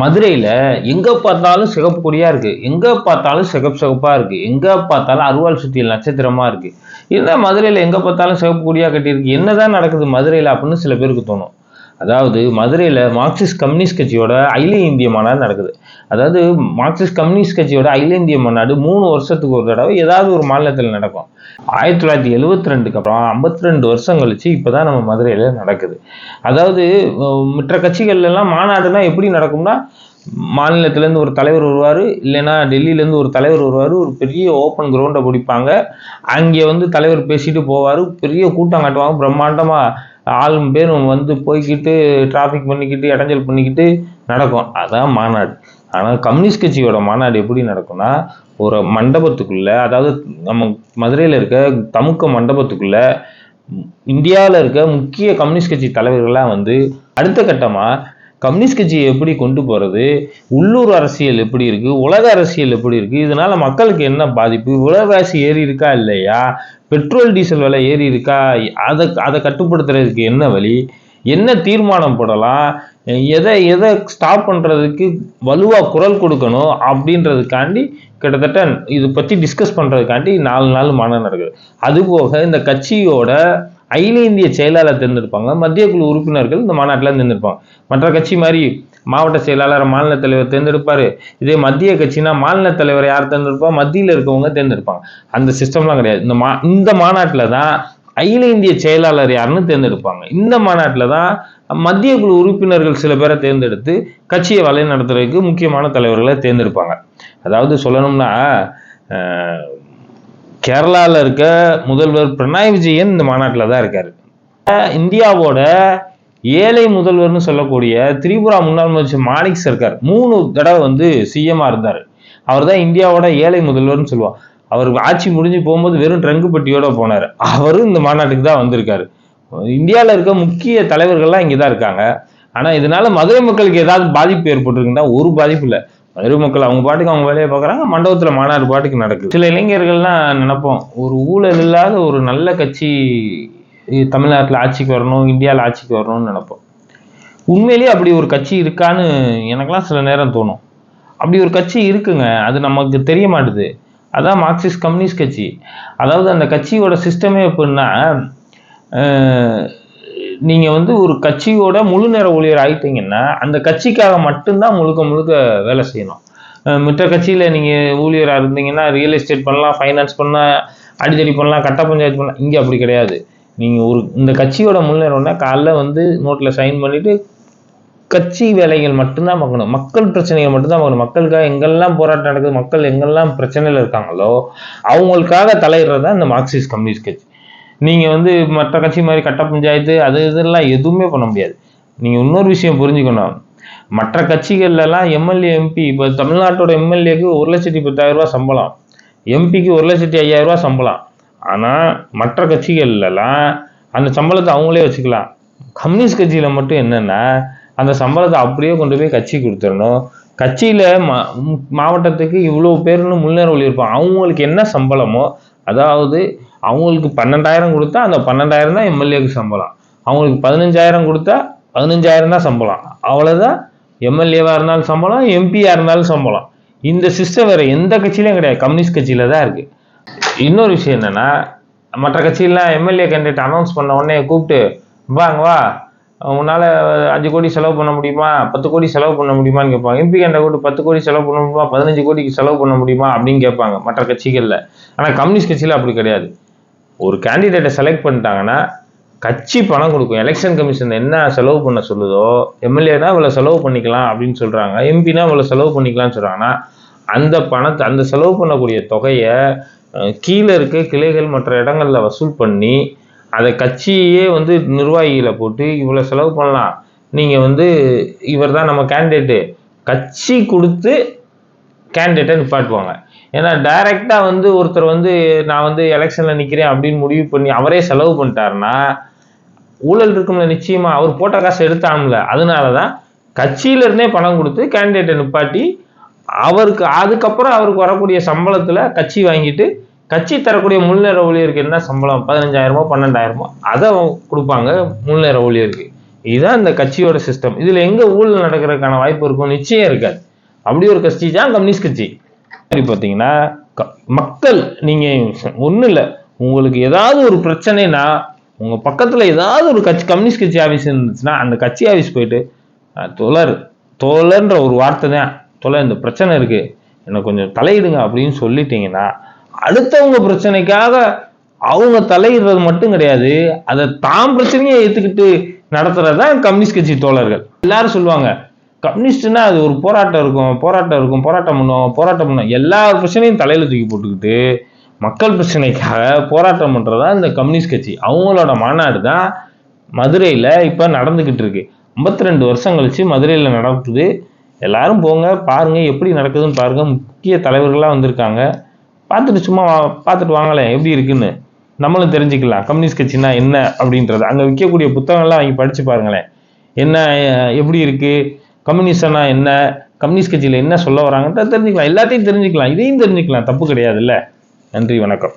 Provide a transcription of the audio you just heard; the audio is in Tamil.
மதுரையில் எங்கே பார்த்தாலும் சிகப்பு கொடியாக இருக்குது எங்கே பார்த்தாலும் சிகப்பு சிகப்பாக இருக்குது எங்கே பார்த்தாலும் அருவாள் சுற்றியில் நட்சத்திரமாக இருக்குது என்ன மதுரையில் எங்கே பார்த்தாலும் சிகப்பு கொடியாக கட்டியிருக்கு. என்னதான் நடக்குது மதுரையில் அப்படின்னு சில பேருக்கு தோணும். அதாவது மதுரையில் மார்க்சிஸ்ட் கம்யூனிஸ்ட் கட்சியோட அகில இந்திய மாநாடு நடக்குது. அதாவது மார்க்சிஸ்ட் கம்யூனிஸ்ட் கட்சியோட அகில இந்திய மாநாடு மூணு வருஷத்துக்கு ஒரு தடவை ஏதாவது ஒரு மாநிலத்தில் நடக்கும். ஆயிரத்தி தொள்ளாயிரத்தி எழுவத்தி ரெண்டுக்கு அப்புறம் ஐம்பத்தி ரெண்டு வருஷம் கழிச்சு இப்போ தான் நம்ம மதுரையில் நடக்குது. அதாவது மற்ற கட்சிகள்லாம் மாநாடுனா எப்படி நடக்கும்னா மாநிலத்திலேருந்து ஒரு தலைவர் வருவார் இல்லைன்னா டெல்லியிலேருந்து ஒரு தலைவர் வருவார் ஒரு பெரிய ஓப்பன் கிரவுண்டை பிடிப்பாங்க. அங்கே வந்து தலைவர் பேசிட்டு போவார் பெரிய கூட்டம் காட்டுவாங்க பிரம்மாண்டமாக ஆளும் பேரும் வந்து போய்க்கிட்டு டிராஃபிக் பண்ணிக்கிட்டு இடைஞ்சல் பண்ணிக்கிட்டு நடக்கும். அதான் மாநாடு. ஆனால் கம்யூனிஸ்ட் கட்சியோட மாநாடு எப்படி நடக்கும்னா ஒரு மண்டபத்துக்குள்ளே அதாவது நம்ம மதுரையில் இருக்க தமுக்க மண்டபத்துக்குள்ளே இந்தியாவில் இருக்க முக்கிய கம்யூனிஸ்ட் கட்சி தலைவர்கள்லாம் வந்து அடுத்த கட்டமாக கம்யூனிஸ்ட் கட்சியை எப்படி கொண்டு போகிறது உள்ளூர் அரசியல் எப்படி இருக்குது உலக அரசியல் எப்படி இருக்குது இதனால் மக்களுக்கு என்ன பாதிப்பு? விலைவாசி ஏறி இருக்கா இல்லையா? பெட்ரோல் டீசல் விலை ஏறி இருக்கா? அதை அதை கட்டுப்படுத்துறதுக்கு என்ன வழி? என்ன தீர்மானம் போடலாம்? எதை எதை ஸ்டாப் பண்ணுறதுக்கு வலுவாக குரல் கொடுக்கணும்? அப்படின்றதுக்காண்டி கிட்டத்தட்ட இது பற்றி டிஸ்கஸ் பண்ணுறதுக்காண்டி நாலு நாள் மாநாடு நடக்குது அதுபோக இந்த கட்சியோட அகில இந்திய செயலாளர் தேர்ந்தெடுப்பாங்க. மத்திய குழு உறுப்பினர்கள் இந்த மாநாட்டில் தேர்ந்தெடுப்பாங்க. மற்ற கட்சி மாதிரி மாவட்ட செயலாளர் மாநில தலைவர் தேர்ந்தெடுப்பார். இதே மத்திய கட்சினா மாநில தலைவர் யார் தேர்ந்தெடுப்பா? மத்தியில் இருக்கவங்க தேர்ந்தெடுப்பாங்க. அந்த சிஸ்டம்லாம் கிடையாது. இந்த மா இந்த மாநாட்டில் தான் அகில இந்திய செயலாளர் யாருன்னு தேர்ந்தெடுப்பாங்க. இந்த மாநாட்டில் தான் மத்திய குழு உறுப்பினர்கள் சில பேரை தேர்ந்தெடுத்து கட்சியை வழி நடத்துறதுக்கு முக்கியமான தலைவர்களை தேர்ந்தெடுப்பாங்க. அதாவது சொல்லணும்னா கேரளாவில் இருக்க முதல்வர் பினராயி விஜயன் இந்த மாநாட்டில் தான் இருக்கார். இந்தியாவோட ஏழை முதல்வர்னு சொல்லக்கூடிய திரிபுரா முன்னாள் முதலமைச்சர் மாணிக் சர்க்கார் மூணு தடவை வந்து சிஎம்மாக இருந்தார். அவர் தான் இந்தியாவோட ஏழை முதல்வர்னு சொல்லுவார் அவர் ஆட்சி முடிஞ்சு போகும்போது வெறும் ட்ரங்கு பெட்டியோட போனார். அவரும் இந்த மாநாட்டுக்கு தான் வந்திருக்காரு. இந்தியாவில் இருக்க முக்கிய தலைவர்கள்லாம் இங்கே தான் இருக்காங்க. ஆனால் இதனால மதுரை மக்களுக்கு ஏதாவது பாதிப்பு ஏற்பட்டிருக்குன்னா ஒரு பாதிப்பு இல்லை. எருமக்கள் மக்கள் அவங்க பாட்டுக்கு அவங்க வேலையை பார்க்குறாங்க. மண்டபத்தில் மாநாடு பாட்டுக்கு நடக்குது. சில இளைஞர்கள்லாம் நினைப்போம் ஒரு ஊழல் இல்லாத ஒரு நல்ல கட்சி தமிழ்நாட்டில் ஆட்சிக்கு வரணும் இந்தியாவில் ஆட்சிக்கு வரணும்னு நினைப்போம். உண்மையிலேயே அப்படி ஒரு கட்சி இருக்கான்னு எனக்கெல்லாம் சில நேரம் தோணும். அப்படி ஒரு கட்சி இருக்குங்க. அது நமக்கு தெரிய மாட்டுது. அதான் மார்க்சிஸ்ட் கம்யூனிஸ்ட் கட்சி. அதாவது அந்த கட்சியோட சிஸ்டமே எப்படின்னா நீங்கள் வந்து ஒரு கட்சியோட முழு நேர ஊழியர் ஆகிட்டீங்கன்னா அந்த கட்சிக்காக மட்டும்தான் முழுக்க முழுக்க வேலை செய்யணும். மற்ற கட்சியில் நீங்கள் ஊழியராக இருந்தீங்கன்னா ரியல் எஸ்டேட் பண்ணலாம் ஃபைனான்ஸ் பண்ணலாம் அடித்தடி பண்ணலாம் கட்ட பஞ்சாயத்து பண்ணலாம் இங்கே அப்படி கிடையாது. நீங்கள் ஒரு இந்த கட்சியோட முன்னேறோம்னா காலைல வந்து நோட்டில் சைன் பண்ணிவிட்டு கட்சி வேலைகள் மட்டும்தான் பார்க்கணும். மக்கள் பிரச்சனைகள் மட்டும்தான் பார்க்கணும். மக்களுக்காக எங்கெல்லாம் போராட்டம் நடக்குது மக்கள் எங்கெல்லாம் பிரச்சனையில் இருக்காங்களோ அவங்களுக்காக தலையிடுறது தான் இந்த மார்க்சிஸ்ட் கம்யூனிஸ்ட் கட்சி. நீங்கள் வந்து மற்ற கட்சி மாதிரி கட்ட பஞ்சாயத்து அது இதெல்லாம் எதுவுமே பண்ண முடியாது. நீங்கள் இன்னொரு விஷயம் புரிஞ்சுக்கணும். மற்ற கட்சிகள்லாம் எம்எல்ஏ எம்பி இப்போ தமிழ்நாட்டோட எம்எல்ஏக்கு ஒரு லட்சத்தி பத்தாயிரம் ரூபாய் சம்பளம். எம்பிக்கு ஒரு லட்சத்தி ஐயாயிரம் ரூபாய் சம்பளம். ஆனால் மற்ற கட்சிகள்லாம் அந்த சம்பளத்தை அவங்களே வச்சுக்கலாம். கம்யூனிஸ்ட் கட்சியில் மட்டும் என்னென்னா அந்த சம்பளத்தை அப்படியே கொண்டு போய் கட்சி கொடுத்துடணும். கட்சியில் மா மாவட்டத்துக்கு இவ்வளோ பேர்னு முன்னேற இருப்பான் அவங்களுக்கு என்ன சம்பளமோ அதாவது அவங்களுக்கு பன்னெண்டாயிரம் கொடுத்தா அந்த பன்னெண்டாயிரம் தான் எம்எல்ஏக்கு சம்பளம். அவங்களுக்கு பதினஞ்சாயிரம் கொடுத்தா பதினஞ்சாயிரம் தான் சம்பளம். அவ்வளோதான் எம்எல்ஏவாக இருந்தாலும் சம்பளம் எம்பியாக இருந்தாலும் சம்பளம். இந்த சிஸ்டம் வேறு எந்த கட்சியிலையும் கிடையாது. கம்யூனிஸ்ட் கட்சியில் தான் இருக்குது இன்னொரு விஷயம் என்னென்னா மற்ற கட்சியெலாம் எம்எல்ஏ கேண்டிடேட் அனௌன்ஸ் பண்ண உடனே கூப்பிட்டு வாங்க வா. உன்னால் அஞ்சு கோடி செலவு பண்ண முடியுமா? பத்து கோடி செலவு பண்ண முடியுமான்னு கேட்பாங்க. எம்பி கேண்ட கூட்டு பத்து கோடி செலவு பண்ண முடியுமா? பதினஞ்சு கோடிக்கு செலவு பண்ண முடியுமா? அப்படின்னு கேட்பாங்க மற்ற கட்சிகளில். ஆனால் கம்யூனிஸ்ட் கட்சியில் அப்படி கிடையாது. ஒரு கேண்டிடேட்டை செலக்ட் பண்ணிட்டாங்கன்னா கட்சி பணம் கொடுக்கும். எலெக்ஷன் கமிஷன் என்ன செலவு பண்ண சொல்லுதோ எம்எல்ஏனா இவ்வளோ செலவு பண்ணிக்கலாம் அப்படின்னு சொல்கிறாங்க எம்பினா இவ்வளோ செலவு பண்ணிக்கலாம்னு சொல்கிறாங்கன்னா அந்த பணத்தை அந்த செலவு பண்ணக்கூடிய தொகையை கீழே இருக்க கிளைகள் மற்ற இடங்களில் வசூல் பண்ணி அதை கட்சியே வந்து நிர்வாகிகளை போட்டு இவ்வளோ செலவு பண்ணலாம். நீங்கள் வந்து இவர் தான் நம்ம கேண்டிடேட்டு கட்சி கொடுத்து கேண்டிடேட்டை நிப்பாட்டுவாங்க. ஏன்னா டைரெக்டாக வந்து ஒருத்தர் வந்து நான் வந்து எலெக்ஷனில் நிற்கிறேன் அப்படின்னு முடிவு பண்ணி அவரே செலவு பண்ணிட்டாருன்னா ஊழல் இருக்கும்ல நிச்சயமாக அவர் போட்ட காசு எடுத்தாம்ல அதனால தான் கட்சியிலேருந்தே பணம் கொடுத்து கேண்டிடேட்டை நிப்பாட்டி அவருக்கு அதுக்கப்புறம் அவருக்கு வரக்கூடிய சம்பளத்தில் கட்சி வாங்கிட்டு கட்சி தரக்கூடிய முன்னேற ஊழியருக்கு என்ன சம்பளம்? பதினஞ்சாயிரமோ பன்னெண்டாயிரமோ அதை கொடுப்பாங்க முன்னேற ஊழியருக்கு. இதுதான் இந்த கட்சியோட சிஸ்டம் இதில் எங்கே ஊழல் நடக்கிறதுக்கான வாய்ப்பு இருக்கும்? நிச்சயம் இருக்காது. அப்படி ஒரு கட்சி தான் கம்யூனிஸ்ட் கட்சி. மாதிரி பார்த்தீங்கன்னா க- மக்கள் நீங்க ஒன்றும் இல்லை. உங்களுக்கு ஏதாவது ஒரு பிரச்சனைனா உங்க பக்கத்தில் ஏதாவது ஒரு கட்சி கம்யூனிஸ்ட் கட்சி ஆஃபீஸ் இருந்துச்சுன்னா அந்த கட்சி ஆஃபீஸ் போயிட்டு "அஹ், தோழர் தோழர்ன்ற ஒரு வார்த்தை தான். தோழர் இந்த பிரச்சனை இருக்கு. எனக்கு கொஞ்சம் தலையிடுங்க அப்படின்னு சொல்லிட்டீங்கன்னா அடுத்தவங்க பிரச்சனைக்காக அவங்க தலையிடுறது மட்டும் கிடையாது. அதை தாம் பிரச்சனையை ஏற்றுக்கிட்டு நடத்துறது தான் கம்யூனிஸ்ட் கட்சி தோழர்கள். எல்லாரும் சொல்லுவாங்க கம்யூனிஸ்ட்னா அது ஒரு போராட்டம் இருக்கும் போராட்டம் இருக்கும் போராட்டம் பண்ணுவாங்க போராட்டம் பண்ணுவாங்க. எல்லா பிரச்சனையும் தலையில் தூக்கி போட்டுக்கிட்டு மக்கள் பிரச்சனைக்காக போராட்டம் பண்ணுறதா இந்த கம்யூனிஸ்ட் கட்சி. அவங்களோட மாநாடு தான் மதுரையில் இப்போ நடந்துக்கிட்டு இருக்கு. 52 ரெண்டு வருஷம் கழிச்சு மதுரையில் நடக்குது. எல்லாரும் போங்க பாருங்கள் எப்படி நடக்குதுன்னு பாருங்கள் முக்கிய தலைவர்களாக வந்திருக்காங்க. பார்த்துட்டு சும்மா வா- பார்த்துட்டு வாங்களேன் எப்படி இருக்குன்னு. நம்மளும் தெரிஞ்சுக்கலாம் கம்யூனிஸ்ட் கட்சினா என்ன அப்படின்றது. அங்கே விற்கக்கூடிய புத்தகங்கள்லாம் வாங்கி படித்து பாருங்களேன். என்ன எப்படி இருக்குது கம்யூனிஸ்டனா என்ன? கம்யூனிஸ்ட் கட்சியில் என்ன சொல்ல வராங்கன்ற தெரிஞ்சுக்கலாம். எல்லாத்தையும் தெரிஞ்சுக்கலாம். இதையும் தெரிஞ்சுக்கலாம். தப்பு கிடையாதுல்ல. நன்றி வணக்கம்.